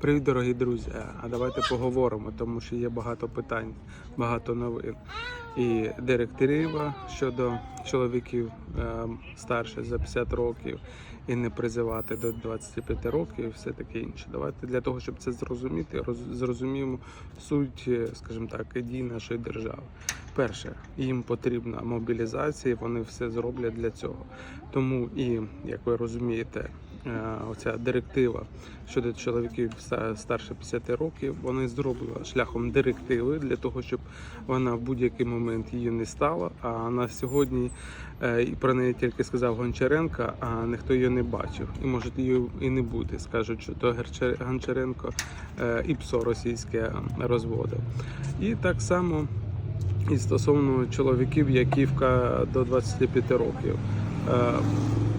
Привіт, дорогі друзі! А давайте поговоримо, тому що є багато питань, багато новин. І директива щодо чоловіків е, старше за 50 років і не призивати до 25 років, і все таке інше. Давайте для того, щоб це зрозуміти, роз, зрозуміємо суть, е, скажімо так, дій нашої держави. Перше, їм потрібна мобілізація, і вони все зроблять для цього. Тому і як ви розумієте, е, оця директива щодо чоловіків старше 50 років, вони зроблені шляхом директиви для того, щоб вона в будь-який момент її не стала. А на сьогодні е, і про неї тільки сказав Гончаренко, а ніхто її не бачив. І може її і не буде. Скажуть, що то Гончаренко е, і ПСО російське розводив. І так само і стосовно чоловіків, які до 25 років.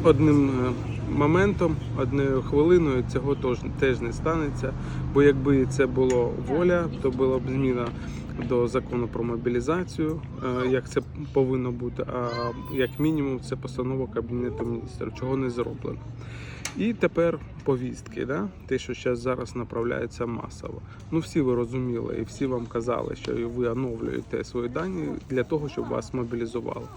Одним е, моментом, одною хвилиною цього теж, не станеться. Бо якби це було воля, то була б зміна до закону про мобілізацію, е, як це повинно бути. А як мінімум, це постанова Кабінету міністрів, чого не зроблено. І тепер повістки, да? те, що зараз направляється масово. Ну всі ви розуміли, і всі вам казали, що ви оновлюєте свої дані для того, щоб вас мобілізували.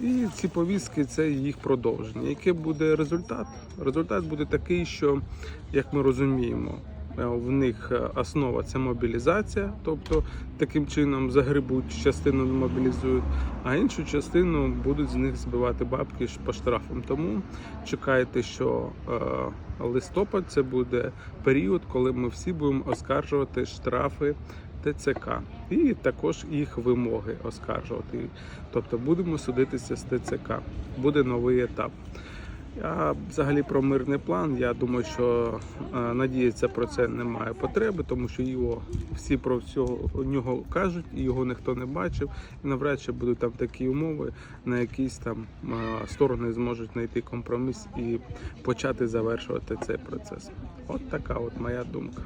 І ці повістки це їх продовження. Який буде результат? Результат буде такий, що як ми розуміємо. Е, В них е, основа це мобілізація, тобто таким чином загребуть частину мобілізують, а іншу частину будуть з них збивати бабки по штрафам. Тому чекайте, що е, листопад це буде період, коли ми всі будемо оскаржувати штрафи ТЦК і також їх вимоги оскаржувати. Тобто будемо судитися з ТЦК. Буде новий етап. А взагалі про мирний план. Я думаю, що е, надіятися про це немає потреби, тому що його всі про всього нього кажуть, і його ніхто не бачив. І навряд чи будуть там такі умови, на якісь там е, сторони зможуть знайти компроміс і почати завершувати цей процес. От така от моя думка.